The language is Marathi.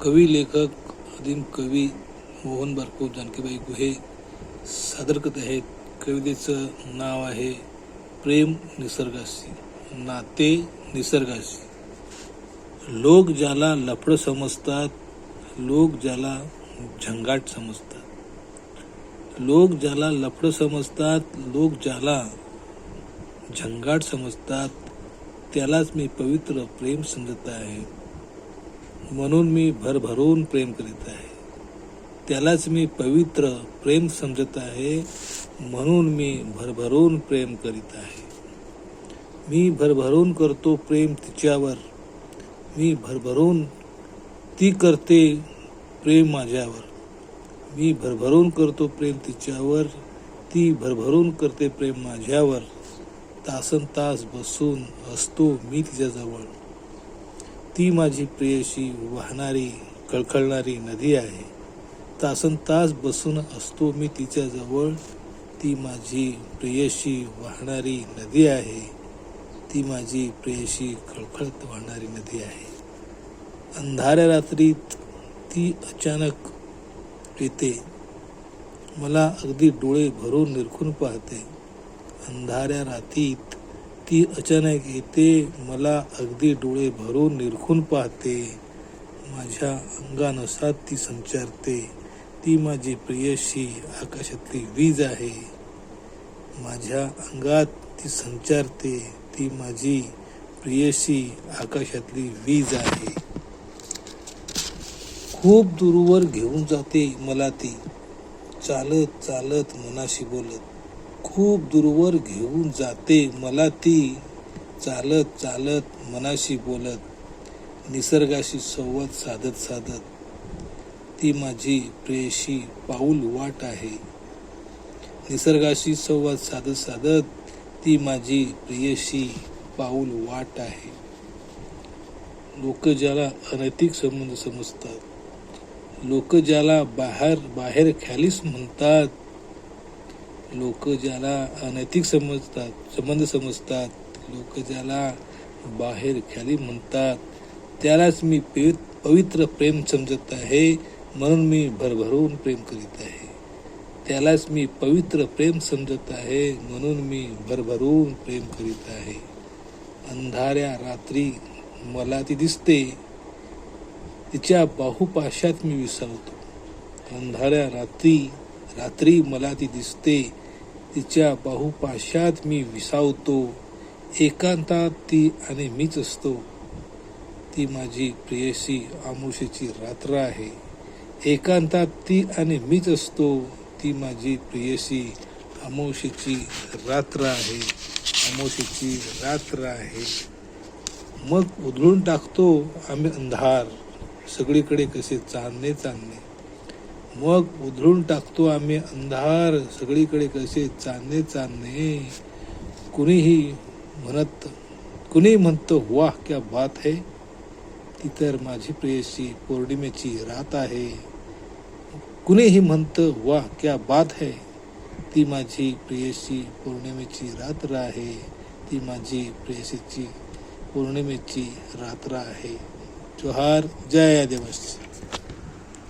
कवी लेखक आदिम कवी मोहन बारको जानकीबाई गुहे सादर करत आहेत. कवितेचं नाव आहे प्रेम निसर्गाशी नाते निसर्गाशी. लोक ज्याला लफड समजतात लोक ज्याला झंगाट समजतात. लोक ज्याला लफड समजतात लोक ज्याला झंगाट समजतात त्यालाच मी पवित्र प्रेम समजत आहे. म्हणून मी भरभरून प्रेम करीत आहे. त्यालाच मी पवित्र प्रेम समजत आहे म्हणून मी भरभरून प्रेम करीत आहे. मी भरभरून करतो प्रेम तिच्यावर. मी भरभरून ती करते प्रेम माझ्यावर. मी भरभरून करतो प्रेम तिच्यावर. ती भरभरून करते प्रेम माझ्यावर. तासन तास बसून असतो मी तिच्याजवळ. ती माझी प्रियशी वाहणारी कळकळणारी नदी आहे. तासन तास बसून असतो मी तिच्याजवळ ती माझी प्रेयशी वाहणारी नदी आहे. ती माझी प्रेयशी खळखळत वाहणारी नदी आहे. अंधाऱ्या रात्रीत ती अचानक येते. मला अगदी डोळे भरून निरखून पाहते. अंधाऱ्या रातीत ती अचानक येते मला अगदी डोळे भरून निरखून पाहते. माझ्या अंगानुसार ती संचारते. ती माझी प्रियशी आकाशातली वीज आहे. माझ्या अंगात ती संचारते. ती माझी प्रियशी आकाशातली वीज आहे. खूप दूरवर घेऊन जाते मला ती. चालत चालत मनाशी बोलत. खूप दूरवर घेऊन जाते. मला ती चालत चालत मनाशी बोलत निसर्गाशी संवाद साधत साधत ती माझी प्रेयशी पाऊल वाट आहे. निसर्गाशी संवाद साधत साधत ती माझी प्रियशी पाऊल वाट आहे. लोक ज्याला अनैतिक संबंध समजतात लोक ज्याला बाहेर बाहेर खालीस म्हणतात लोक ज्याला अनैतिक समजतात संबंध समजतात लोक ज्याला बाहेर ख्याली म्हणतात त्यालाच मी पवित्र प्रेम समजत आहे म्हणून मी भरभरून प्रेम करीत आहे. त्यालाच मी पवित्र प्रेम समजत आहे म्हणून मी भरभरून प्रेम करीत आहे. अंधाऱ्या रात्री मला ती दिसते तिच्या बाहुपाशात मी विसरतो अंधाऱ्या रात्री रात्री मला ती दिसते. तिच्या बाहुपाशात मी विसावतो. एकांतात ती आणि मीच असतो. ती माझी प्रियसी आमुषीची रात्र आहे. एकांतात ती आणि मीच असतो. ती माझी प्रियसी अमोशीची रात्र आहे. अमोशीची रात्र आहे. मग उधळून टाकतो आम्ही अंधार. सगळीकडे कसे चांदणे चांदणे. मग उधळून टाकतो आम्ही अंधार. सगळीकडे कसे चांदणे चांदणे. कुणीही म्हणत कुणी म्हणतं वाह क्या बात है. ती तर माझी प्रेयसी पौर्णिमेची रात आहे. कुणीही म्हणतं वाह क्या बात है. ती माझी प्रेयसी पौर्णिमेची रात्र आहे ती माझी प्रेयसीची पौर्णिमेची रात्र आहे जोहार. जय आदिवासी